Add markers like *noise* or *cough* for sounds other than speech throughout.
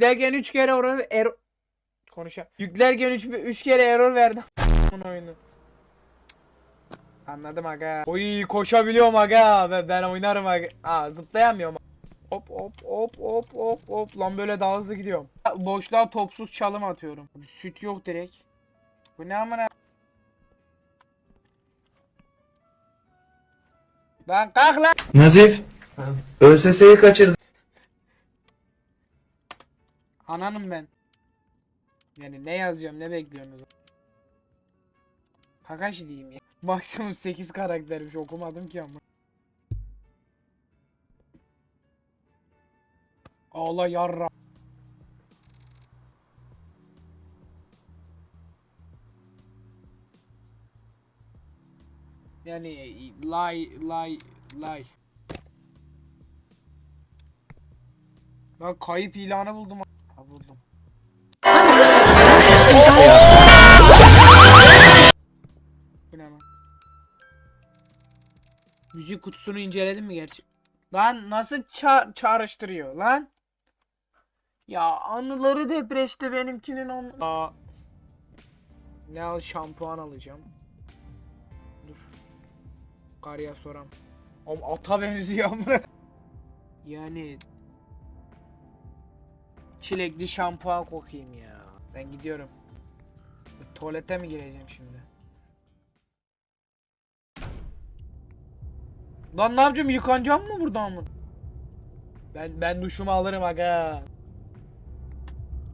Yüklerken 3 kere error error konuşa. Yüklerken 3 3 kere error verdi. Bunun oyunu. Anladım aga. Oy koşabiliyorum aga. Ben, ben oynarım aga. Aa zıplayamıyorum. Hop hop hop hop hop hop. Lan böyle daha hızlı gidiyorum. Boşluğa topsuz çalım atıyorum. Süt yok direkt. Bu ne amına? Lan kalk lan. Nazif. ÖSS'yi kaçırdı. Ananım ben. Yani ne yazacağım ne bekliyorsunuz? Kakashi diyeyim ya. *laughs* Maksimum 8 karaktermiş okumadım ki ama. Allah yarra. Yani lay lay lay. Ben kayıp ilanı buldum. Müzik kutusunu inceledin mi gerçi? Lan nasıl ça çağrıştırıyor lan? Ya anıları depreşti benimkinin on... Aa. Ne al şampuan alacağım. Dur. Karıya soram. Oğlum ata benziyor ama. Yani çilekli şampuan kokayım ya. Ben gidiyorum. Tuvalete mi gireceğim şimdi? Lan ne yapacağım? Yıkanacağım mı buradan mı? Ben ben duşumu alırım aga.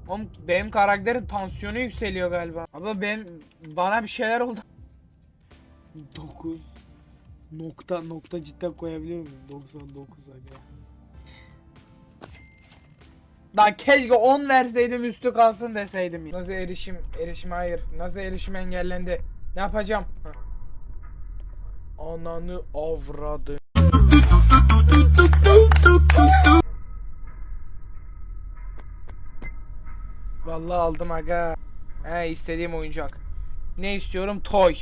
Oğlum benim karakterin tansiyonu yükseliyor galiba. Abla ben bana bir şeyler oldu. 9 nokta nokta cidden koyabiliyor muyum? 99 aga. Lan keşke 10 verseydim üstü kalsın deseydim. Nasıl erişim? Erişim hayır. Nasıl erişim engellendi? Ne yapacağım? Ha. Ananı avradı. Vallahi aldım aga. He istediğim oyuncak. Ne istiyorum? Toy.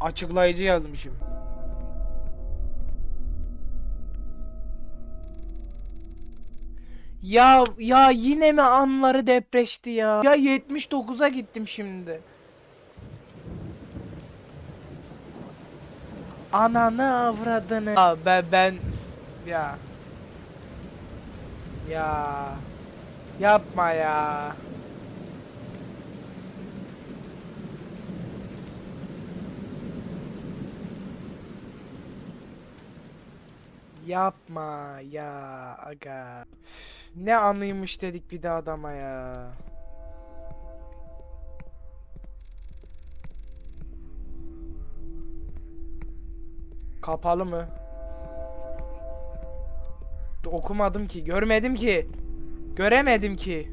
Açıklayıcı yazmışım. Ya ya yine mi anları depreşti ya? Ya 79'a gittim şimdi. Ananı avradını. Ya ben ben ya. Ya. Yapma ya. Yapma ya aga. Ne anıymış dedik bir de adama ya. Kapalı mı? Okumadım ki, görmedim ki. Göremedim ki.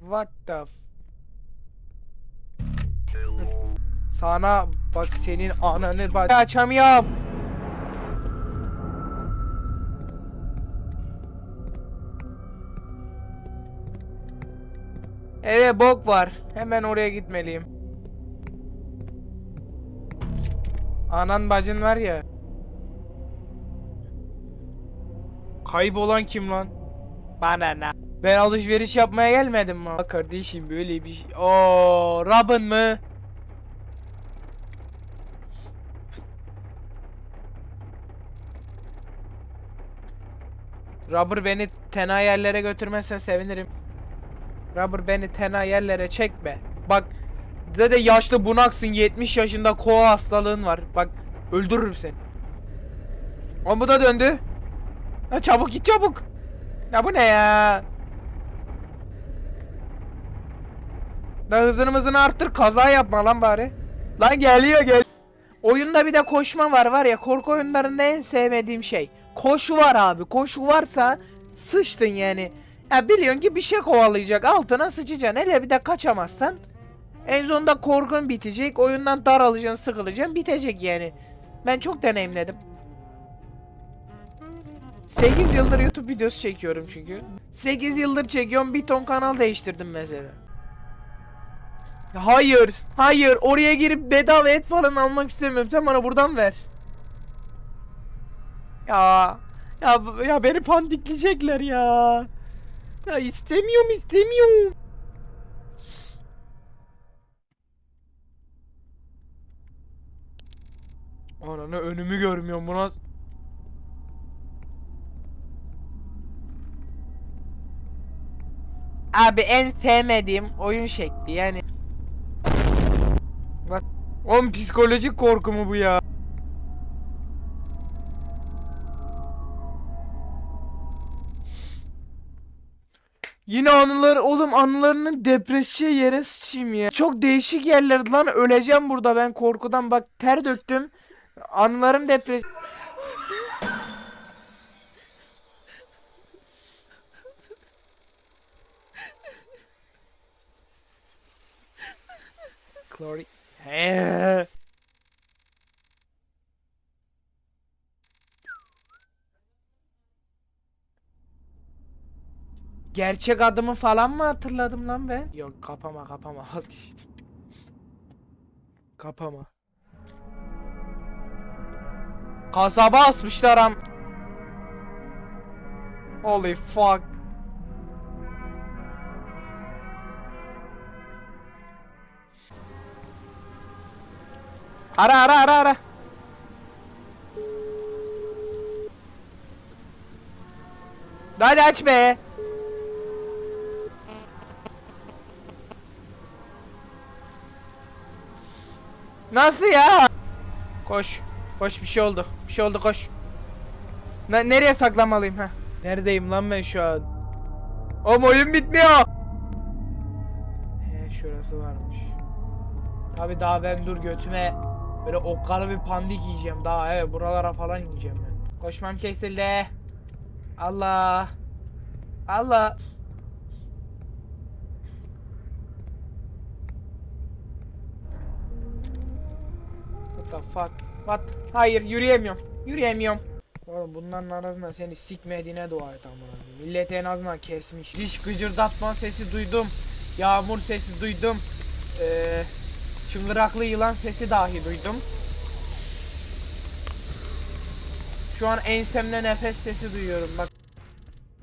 What the f- Sana bak senin ananı bak açamıyorum. Evet bok var. Hemen oraya gitmeliyim. Anan bacın var ya. Kaybolan kim lan? Bana ne? Ben alışveriş yapmaya gelmedim mi? Kardeşim böyle bir şey. Oo, Robin mı? Rubber beni tena yerlere götürmezse sevinirim. Rubber beni tena yerlere çekme. Bak de de yaşlı bunaksın 70 yaşında koa hastalığın var. Bak öldürürüm seni. O bu da döndü. Ha, çabuk git çabuk. Ya bu ne ya? Da hızını hızını arttır kaza yapma lan bari. Lan geliyor gel. Oyunda bir de koşma var var ya korku oyunlarında en sevmediğim şey. Koşu var abi. Koşu varsa sıçtın yani. Ya biliyorsun ki bir şey kovalayacak. Altına sıçacaksın. Hele bir de kaçamazsan. En sonunda korkun bitecek. Oyundan daralacaksın, sıkılacaksın. Bitecek yani. Ben çok deneyimledim. 8 yıldır YouTube videosu çekiyorum çünkü. 8 yıldır çekiyorum. Bir ton kanal değiştirdim mesela. Hayır, hayır. Oraya girip bedava et falan almak istemiyorum. Sen bana buradan ver. Ya, ya, ya beni pandikleyecekler ya. Ya istemiyorum, istemiyorum. Ananı önümü görmüyorum buna. Abi en sevmediğim oyun şekli yani. Bak. Oğlum psikolojik korku mu bu ya? Yine anılar oğlum anılarının depresya yere sıçayım ya. Çok değişik yerler lan öleceğim burada ben korkudan bak ter döktüm. Anılarım depres... Chloe. Gerçek adımı falan mı hatırladım lan ben? Yok kapama kapama *laughs* vazgeçtim. Kapama. Kasaba asmışlar am. Holy fuck. Ara ara ara ara. Hadi aç be. Nasıl ya? Koş. Koş bir şey oldu. Bir şey oldu koş. Ne nereye saklanmalıyım ha? Neredeyim lan ben şu an? Oğlum oyun bitmiyor. He şurası varmış. Tabi daha ben dur götüme böyle okkalı bir pandik yiyeceğim daha evet buralara falan yiyeceğim ben. Koşmam kesildi. Allah. Allah. What the fuck? What? Hayır yürüyemiyorum. Yürüyemiyorum. Oğlum bunların arasında seni sikmediğine dua et amına. Millet en azından kesmiş. Diş gıcırdatma sesi duydum. Yağmur sesi duydum. Ee, çıngıraklı yılan sesi dahi duydum. Şu an ensemde nefes sesi duyuyorum bak.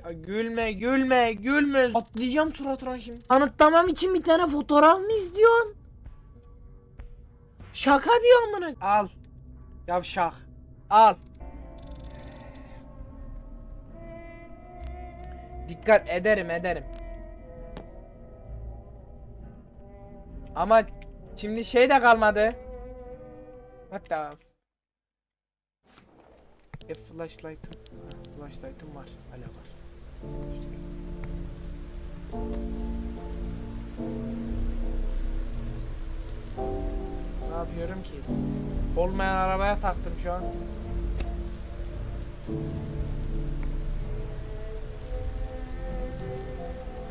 Ya gülme gülme gülme. Atlayacağım suratına şimdi. Kanıtlamam için bir tane fotoğraf mı izliyorsun? Şaka diyor amına. Al. Yavşak. Al. Dikkat ederim ederim. Ama şimdi şey de kalmadı. What the e, flashlight'ım. Flashlight'ım var. Hala var. Ne yapıyorum ki? Olmayan arabaya taktım şu an.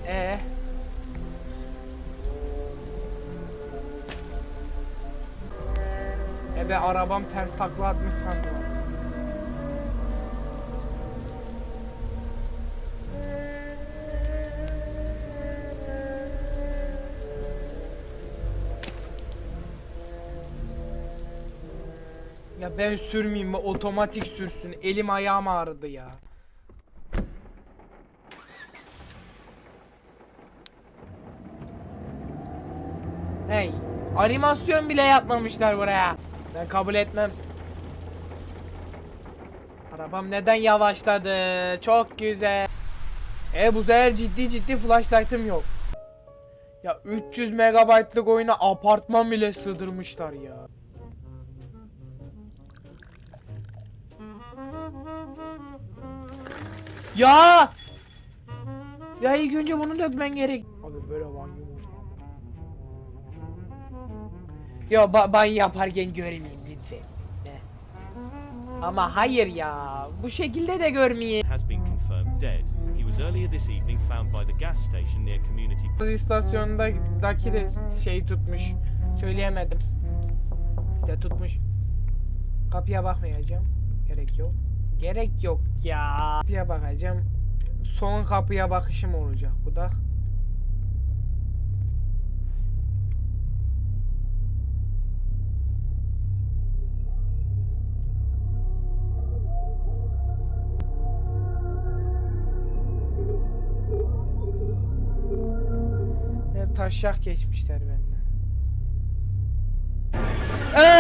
E E de arabam ters takla atmış sandım. Ya ben sürmeyeyim mi? Otomatik sürsün. Elim ayağım ağrıdı ya. Hey, animasyon bile yapmamışlar buraya. Ben kabul etmem. Arabam neden yavaşladı? Çok güzel. E bu sefer ciddi ciddi flashlight'ım yok. Ya 300 megabaytlık oyuna apartman bile sığdırmışlar ya. Ya! Ya ilk önce bunu dökmen gerek. Abi böyle banyo mu? Yo ba banyo yaparken görmeyeyim lütfen. Ne? Ama hayır ya. Bu şekilde de görmeyeyim. has been confirmed dead. He was earlier this evening found by the gas station near Community İstasyondaki de şey tutmuş. Söyleyemedim. İşte tutmuş. Kapıya bakmayacağım. Gerek yok. Gerek yok ya. Kapıya bakacağım. Son kapıya bakışım olacak bu da. taşak geçmişler benimle. Ee!